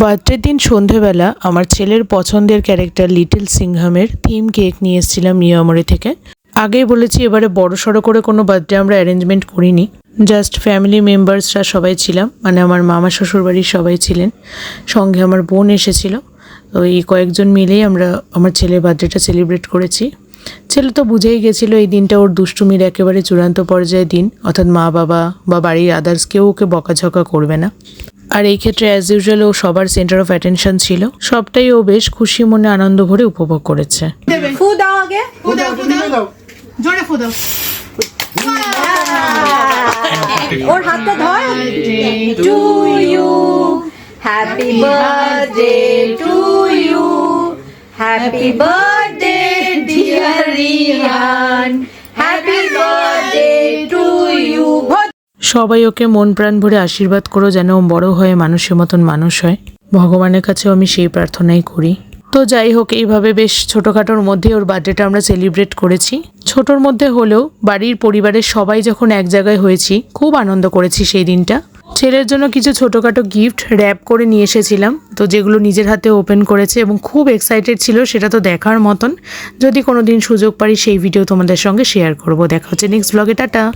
বার্থডের দিন সন্ধেবেলা আমার ছেলের পছন্দের ক্যারেক্টার লিটল সিংহামের থিম কেক নিয়ে এসেছিলাম নিয়মরে থেকে। আগেই বলেছি এবারে বড় সড়ো করে কোনো বার্থডে আমরা অ্যারেঞ্জমেন্ট করিনি। জাস্ট ফ্যামিলি মেম্বার্সরা সবাই ছিলাম মানে আমার মামা শ্বশুরবাড়ির সবাই ছিলেন। সঙ্গে আমার বোন এসেছিল। তো এই কয়েকজন মিলেই আমরা আমার ছেলের বার্থডেটা সেলিব্রেট করেছি। ছেলে তো বুঝেই গেছিল এই দিনটা ওর দুষ্টুমির একেবারে চূড়ান্ত পর্যায়ের দিন, অর্থাৎ মা বাবা বা বাড়ির আদার্স কেউ ওকে বকাঝকা করবে না। আর এই ক্ষেত্রে অ্যাজ ইউজুয়াল ও সবার সেন্টার অফ অ্যাটেনশন ছিল। সবটাই ও বেশ খুশি মনে আনন্দ ভরে উপভোগ করেছে। ফু দাও আগে। ফুদাও ফুদাও জোরে ফুদাও ওর হাতটা ধর। To you happy birthday to you happy birthday dear Rihan happy birthday to you সবাই ওকে মন প্রাণ ভরে আশীর্বাদ করো যেন বড় হয়ে মানুষের মতন মানুষ হয়। ভগবানের কাছেও আমি সেই প্রার্থনাই করি। তো যাই হোক, এইভাবে বেশ ছোটোখাটোর মধ্যে ওর বার্থডেটা আমরা সেলিব্রেট করেছি। ছোটোর মধ্যে হলেও বাড়ির পরিবারের সবাই যখন এক জায়গায় হয়েছি, খুব আনন্দ করেছি সেই দিনটা। ছেলের জন্য কিছু ছোটোখাটো গিফট র্যাপ করে নিয়ে এসেছিলাম। তো যেগুলো নিজের হাতে ওপেন করেছে এবং খুব এক্সাইটেড ছিল, সেটা তো দেখার মতন। যদি কোনো দিন সুযোগ পারি, সেই ভিডিও তোমাদের সঙ্গে শেয়ার করব। দেখা হচ্ছে নেক্সট ব্লগে টাটা!